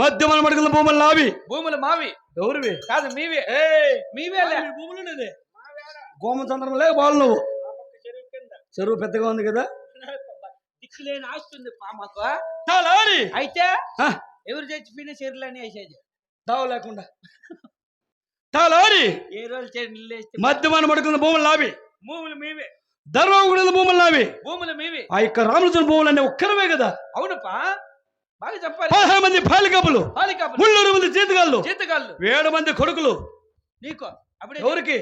మధ్యమన మడుగుల భూములు నావి. భూములు మావి. ఎవరివి? కాదు మీవే. మీవే లే. గోమచంద్రం లేక బాలు నువ్వు చెరువు పెద్దగా ఉంది కదా? దిక్కులేని ఆస్తుంది మాకు. అయితే ఎవరు చచ్చిపోయిన చీరలని వేసేది? తావు లేకుండా. తాళారి ఏ రోజు చీరలు వేస్తే మధ్యమన మడుగుల భూములు నావి. భూములు మీవే. ధర్మగుడిల భూములు నావి. భూములు మీవే. ఆ యొక్క రామలచంద్ర భూములు అనే ఒక్కరమే కదా అవునుపా బాగా చెప్పాలి. పదహారు మంది పాలికాపు ముళ్ళూరు మంది జీతగాళ్ళు జీతగాళ్ళు. ఏడు మంది కొడుకులు. నీకు. అప్పుడే ఎవరికి?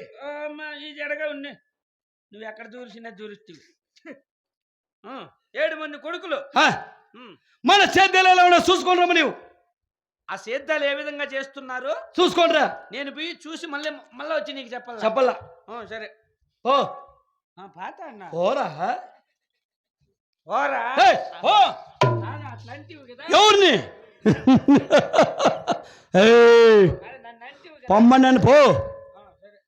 ఈ జడగా ఉన్నాయి నువ్వు ఎక్కడ చూసినా చూరిస్తీవి ఏడు మంది కొడుకులు. మన చేద్దాలు ఎలా ఉన్నా చూసుకోండి రమ్మ నీవు. ఆ సేద్యాలు ఏ విధంగా చేస్తున్నారు? చూసుకోండిరా నేను పోయి చూసి మళ్ళీ మళ్ళీ వచ్చి నీకు చెప్పాలి? చెప్పల్లా ఆ, సరే. ఓ పాత అన్న. ఓరా ఓరా ఓ ఎవరిని? ఏయ్, అరే, నన్ను అంటివి కదా. పొమ్మని నన్ను పో. సరే.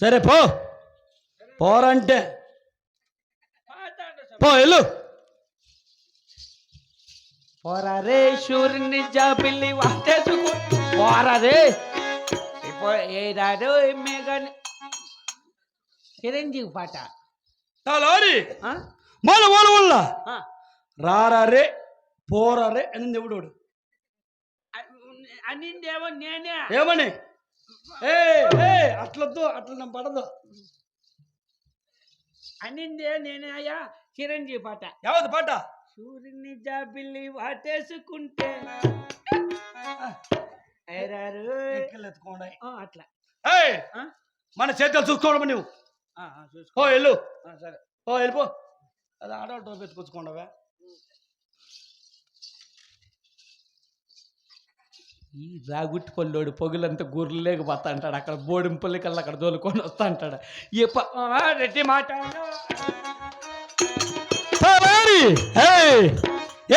సరే పో. పోరంటే. పో వెళ్ళు. పోరారే సూర్యుని జాబిల్లి వాటేసుకో. పోరారే ఇప్పుడు ఏడాడు మేఘని చిరంజీవి పాట. ఆ? మన వాళ్ళ వల్ల ఆ. రారారే పోరారే అని దేవుడు అనిందేమో నేనే. ఏమని? ఏ అట్లొద్దు అట్లా నా పడదు. అనిందే నేనే అయ్యా. చిరంజీవి పాట. యావది పాట? సూర్యుని జాబిల్లి వాటేసుకుంటే. ఎత్తుకోండి. అట్లా? మన చేతులు చూసుకోవడం నువ్వు? చూసుకో. వెళ్ళు. ఆ, సరే. ఓ వెళ్ళిపో. అది ఆడవాళ్ళు టోపీ ఈ రాగుట్టి పల్లోడు పొగులంతా గూర్లు లేకపోతా అంటాడు అక్కడ బోడింపల్లి కల్లా అక్కడ దోలుకొని వస్తా అంటాడు ఏ రెడ్డి మాట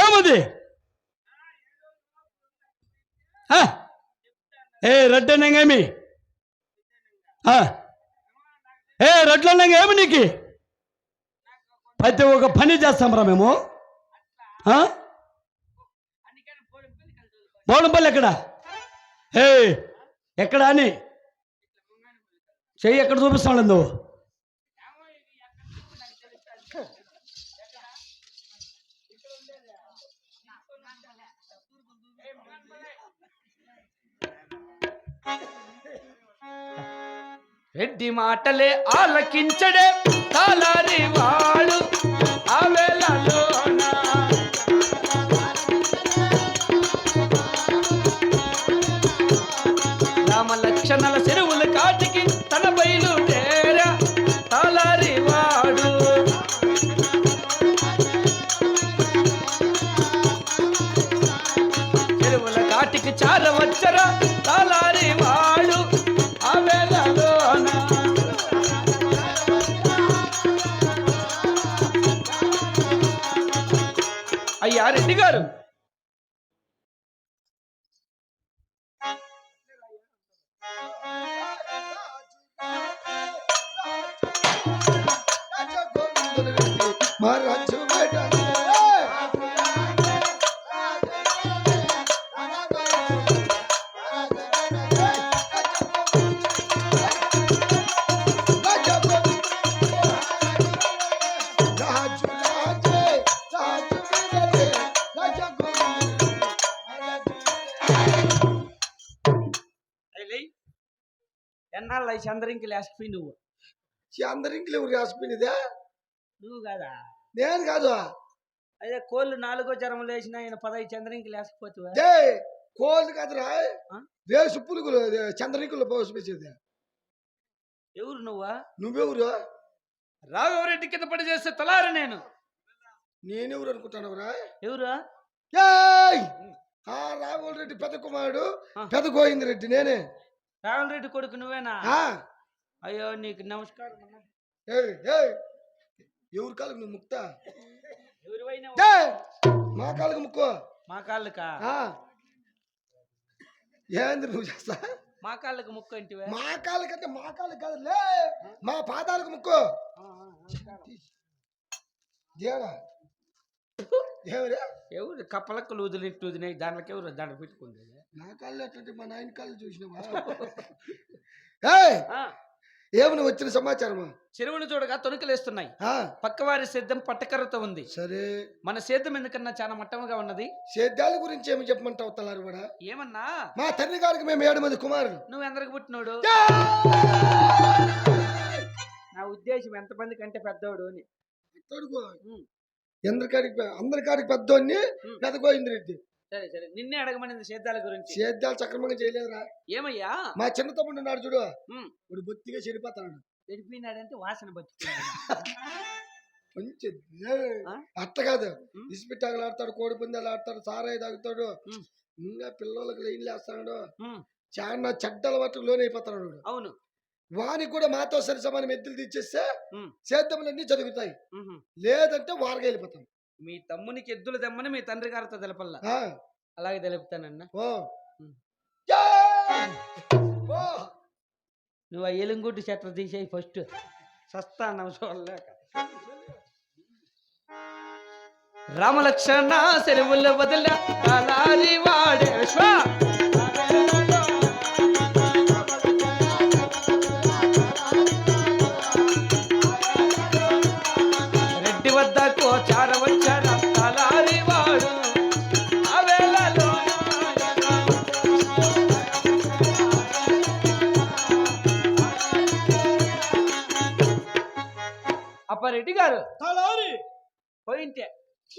ఏముంది? ఏ రెడ్డనంగేమి ఏ రెడ్లు ఏమి నీకు? ప్రతి ఒక్క పని చేస్తాం రా మేము. ఆ? ఎక్కడ? ఏ ఎక్కడ అని? చెయ్యి ఎక్కడ చూపిస్తాడు నువ్వు రెడ్డి మాటలే ఆలకించడే తలారి వాడు. రామ లక్షణల చెరువుల కాటికి తన బయలుదేరా. తాలారివాడు చెరువుల కాటికి చాలా వచ్చరా. తాలారి వాడు. అయ్యా రెడ్డి గారు. ఎన్నాళ్ళు అయి చంద్రంకి లేకపోయి నువ్వు. అందరికి ఎవరు రాసిపోయినదే నువ్వు కదా? నేను కాదు. అదే కోళ్ళు నాలుగో జరం లేచిన ఆయన పదహైదు చంద్రంకి లేకపోతే జే కోళ్ళు కాదురా? దేశ పులుగులు చంద్రనికులు పోసిపెచ్చేది ఎవరు నువ్వా? నువ్వెవరు? రాఘవరెడ్డి కింద పడి చేస్తే తలారు నేను. నేనెవరు అనుకుంటానవరా ఎవరు! ఆ రాఘవల్ రెడ్డి పెద్ద కుమారుడు. పెద్ద గోవింద రెడ్డి నేనే. రాఘవరెడ్డి కొడుకు నువ్వేనా? అయ్యో నీకు నమస్కారం. ఎవరి కాళ్ళకు నువ్వు ముక్తా! మా కాళ్ళకు ముక్కు. మా కాళ్ళకా. ఏంది నువ్వు చేస్తా? మా కాళ్ళకు ముక్కు అంటివే మా కాళ్ళకంటే మా కాళ్ళకి కాదు లే మా పాదాలకు ముక్కు. దేవుడా ఏమిరా ఎవరు? కప్పలక్కలు వదిలిట్టు వదినాయి దాంట్లోకి ఎవరు దాంట్లో పెట్టుకుంది. నా కాళ్ళు అట్లాంటి మా నాయన కాళ్ళు చూసినావా? ఏమని వచ్చిన సమాచారమా? చెరువును చూడగా తొణుకలేస్తున్నాయి ఆ, పక్కవారి సేద్యం పట్టకర్రతో ఉంది. సరే. మన సేద్యం ఎందుకన్నా చాలా మట్టముగా ఉన్నది? సేద్యాల గురించి ఏమి చెప్పమంటావు తలారు కూడా ఏమన్నా? మా తండ్రి గారికి మేము ఏడు మంది కుమారులు. నువ్వు ఎందరికి పుట్టినోడు? నా ఉద్దేశం ఎంతమంది కంటే పెద్దోడు అని. ఎందరికాడికి అందరికాడికి పెద్దోన్ని ఉమ్. పెద్ద గోవిందరెడ్డి. సరే సరే. నిన్నే అడగమనింది సేద్యాల గురించి. సేద్యాలు సక్రమంగా చేయలేదురా. ఏమయ్యా? మా చిన్న తమ్ముడు ఉన్నాడు చూడు. ఇప్పుడు బొత్తిగా చెడిపోతాడు చెడిపోయినాడంటే వాసన బతుకుతున్నాడు. కొంచెం? అట్ట కాదు. ఇసుపిట్టాకులు ఆడతాడు కోడి పందాలు ఆడతాడు సారాయి తాగుతాడు. ఇంకా పిల్లలకి లైన్లు వేస్తాడు ఉమ్, చాలా చెడ్డల మట్టుకు లోనైపోతాడు వాడు. అవును. వానికి కూడా మాతో సరి సమానం ఎద్దులు ఉమ్. సేద్యములన్నీ జరుగుతాయి. లేదంటే వారగా వెళ్ళిపోతాం. మీ తమ్మునికి ఎద్దులు తెమ్మని మీ తండ్రి గారితో తెలపల్లా? అలాగే తెలుపుతానన్నా. నువ్వు ఆ ఎలుంగుడ్డు చెట్ల తీసేయి ఫస్ట్. సస్తానం చూడలేక రామలక్షణ సెలవుల వదిల వాడేశ్వ!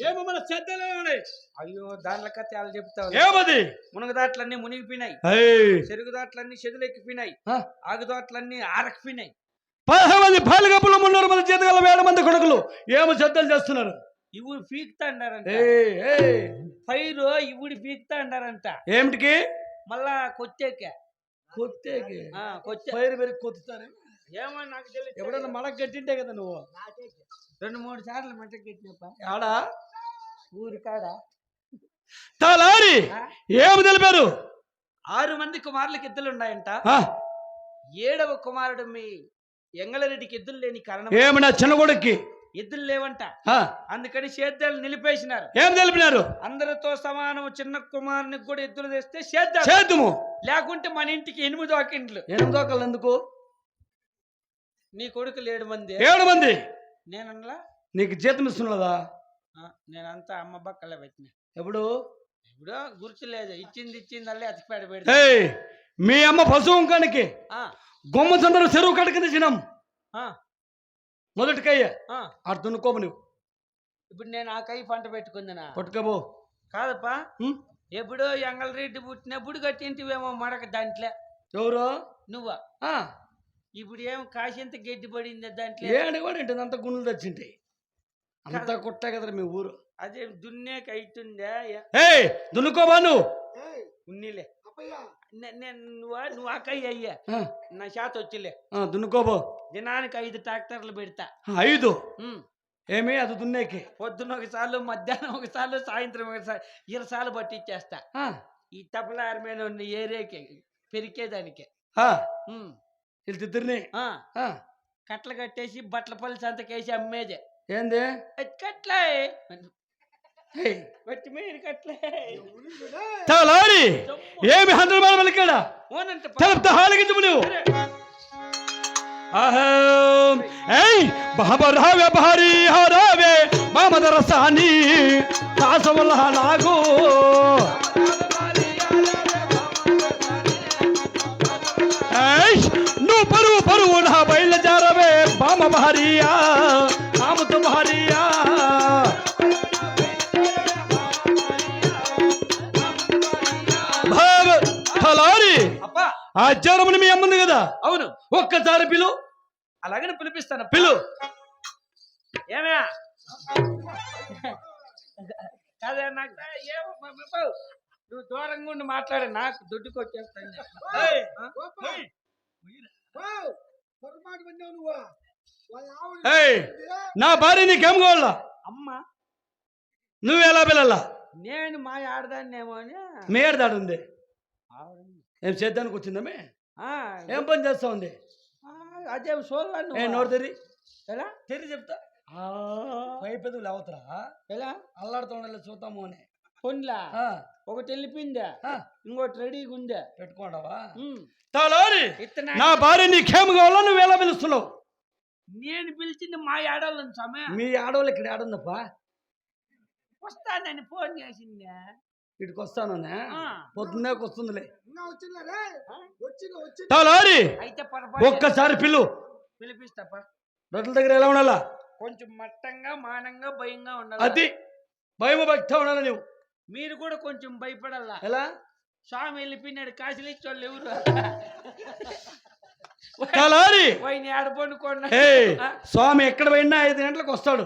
ఏమో మన సేద్యాలు ఉన్నాయి అయ్యో దాంట్లో కథ చాలా చెప్తావు ఏమది? మునగదాట్లన్నీ మునిగిపోయినాయి. ఏయ్, చెరుగుదాట్లన్నీ చెదులెక్కిపోయినాయి. ఆ. ఆగుదాట్లన్నీ ఆరకపోయినాయి పదహారు మంది పాలుగప్పులు మున్నూరు మంది చేతగల వేల మంది కొడుకులు. ఏమో శ్రద్ధలు చేస్తున్నారు. ఇవి పీకుతా అంటారంట పైరు ఇవుడి పీకుతా అంటారంట ఏమిటికి? మళ్ళా కొత్తేకి. ఆ, కొచ్చే పైరు పెరిగి కొత్తుతారు? ఏమో నాకు తెలియదు ఎప్పుడన్నా మడక కట్టింటే కదా నువ్వు? రెండు మూడు సార్లు మంటకి కట్టినప్ప ఆడా ఊరి కాడ. తలారి? ఏమి తెలిపారు? ఆరు మంది కుమారులకి ఎద్దులు ఉన్నాయంట. ఏడవ కుమారుడు మీ ఎంగళరెడ్డికి ఎద్దులు లేని కారణం. ఏమి నా చిన్న కొడుక్కి? ఎద్దులు లేవంట. ఆ, అందుకని సేద్యాలు నిలిపేసినారు. ఏం తెలిపినారు? అందరితో సమానం చిన్న కుమారునికి కూడా ఎద్దులు తెస్తే సేద్దాం చేద్దుము. లేకుంటే మన ఇంటికి ఎనిమిది ఇండ్లు ఎనిమిదో కళ్ళు ఎందుకు? నీ కొడుకులు ఏడు మంది. ఏడు మంది? నేనలా నీకు జీతం ఇస్తున్నదా? నేనంతా అమ్మ బక్కలే పెట్టిన. ఎప్పుడు? ఇప్పుడు గుర్తులేదు ఇచ్చింది ఇచ్చింది అల్లే అతికిపేట పెడితే. మీ అమ్మ పశువు కానికి ఆ, గొమ్మ చందరు చెరువు కడక తెచ్చినాం. మొదటికయ్య. దున్నుకోము నువ్వు ఇప్పుడు నేను ఆ కై పంట పెట్టుకుందినా. పట్టుకోబో కాదప్పా? ఎప్పుడో ఎంగళరెడ్డి పుట్టినప్పుడు కట్టింటివేమో మడక దాంట్లో. ఎవరు? నువ్వా? ఇప్పుడు ఏం కాసింత గడ్డి పడింది దాంట్లో? ఏడు కూడా ఏంటి? అంత గుండెలు తెచ్చింటాయి అంతా కుట్టే కదా మీ ఊరు. అదే దున్నేకి అయితుందా ఏ- ఏయ్ దున్నుకోబా నువ్వు ఉన్నిలే. నువ్వా కై అయ్యా. నా చేత వచ్చిలే. ఆ, దున్నుకోబో దినానికి ఐదు ట్రాక్టర్లు పెడతా. ఐదు. ఏమి అది దున్నేకి? పొద్దున్న ఒకసార్లు మధ్యాహ్నం ఒకసార్లు సాయంత్రం ఒకసారి ఇరసార్లు పట్టించేస్తా ఆ, ఈ తపలారి మీద ఉన్న ఏరియాకి పెరికేదానికి. ఆ, ఆ, కట్టలు కట్టేసి బట్టల పల్లి సంతకేసి అమ్మేదే. ఏంది? కట్లే. ఏమి హండ్రెడ్ బాల్ పలికాడా ఓనంట పా- తెలుపుతా హాలకించు నువ్వు అహం. ఏయ్ భారీ హరావే నాగు నువ్వు పరువు పరువు నా బయలు జారవే బామ భారియా భారియా భావ ఫలారి అబ్బా! ఆ జ్వరముని మీ అమ్మంది కదా? అవును. ఒక్కసారి పిలు. అలాగనే పిలిపిస్తాను. పిలు. ఏమే అదే నాకు నువ్వు దూరంగా ఉండి మాట్లాడే నాకు దుడ్డుకు వచ్చేస్తాను. నువ్వు. నా భార్య నీకేం కావాలా అమ్మ. నువ్వు ఎలా పిల్లలా? నేను మా ఆడదాన్నేమో అని. మేడదాడు ఉంది ఆవిడ- ఏం చేద్దానికి వచ్చిందమే ఆ, ఏం పని చేస్తా ఉంది అదే సోదరా ఏ నోరు తెరి. ఎలా? తెరి చెప్తా. పైపెదులు అవతరా ఎలా? అల్లాడుతుండాలి చూద్దాము అని. పొన్లా ఆ, ఒకటి వెళ్ళిపోయిందా? ఇంకోటి రెడీగా ఉందా పెట్టుకోండావా. తలారి నా భార్య నీకేం కావాలో నువ్వు ఎలా పిలుస్తున్నావు? నేను పిలిచింది మా ఏడాళ్ళని సమయ మీ ఆడవాళ్ళు ఇక్కడ ఆడుందప్పా? వస్తానని ఫోన్ చేసిందా. ఇటుకు వస్తాను ఆ. పొద్దున్నే వస్తుందిలే. ఇంకా వచ్చిందా రే వచ్చింది వచ్చింది. తలారి అయితే పొరపాటు ఒక్కసారి పిల్లు పిలిపిస్తాపా. రొట్టెల దగ్గర ఎలా ఉండాలా? కొంచెం మట్టంగా మానంగా భయంగా ఉండాలి? అది భయము భక్తి ఉండాలి నువ్వు మీరు కూడా కొంచెం భయపడాలా? ఎలా? స్వామి వెళ్ళిపోయినాడు కాసులు ఇచ్చోళ్ళు ఎవరు? తలారి! స్వామి ఎక్కడ పోయినా ఐదు గంటలకు వస్తాడు.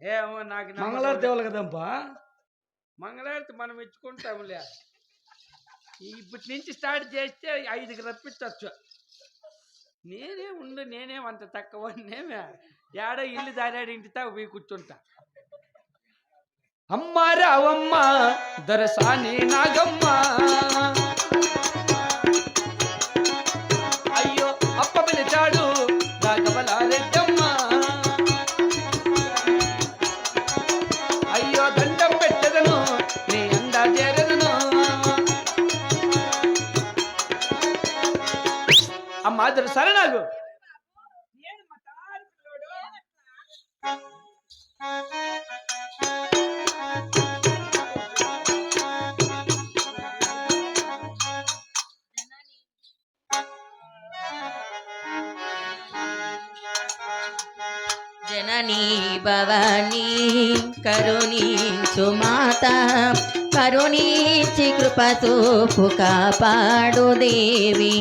ఏమో నాకు మంగళారతి. ఇవ్వాలి కదంపా మంగళారతి మనం ఇచ్చుకుంటాంలే. ఇప్పటి నుంచి స్టార్ట్ చేస్తే ఐదుకి రప్పించవచ్చు నేనే ఉండు నేనేం అంత తక్కువ ఏడో ఇల్లు దారాడు ఇంటితో పోయి కూర్చుంటా. అమ్మ రావమ్మ దొరసాని నాగమ్మ. సరే నాకు జననీ భవనీ కరుణించు మాత కరుణించి కృపతో చూపు కాపాడు దేవి.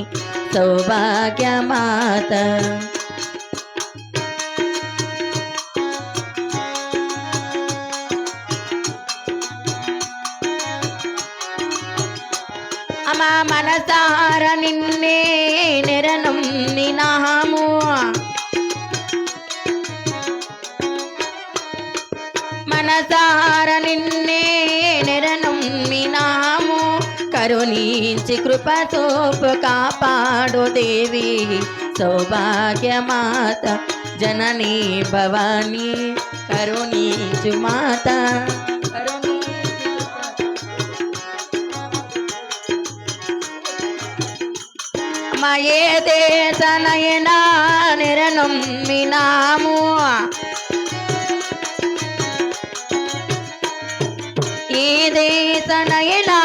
సౌభాగ్యమాత. అమా మనసార నిన్నే నిరణం నినాము మనసార నిన్నే నిరణం నెరనమ్మినాము కరుణీ కృప చూపు కాపాడు దేవి. సౌభాగ్యమాత జననీ భవానీ కరుణీచు మాత. మయే దేశనయనా నిరనమ్మినాము. ఈ దేశనయనా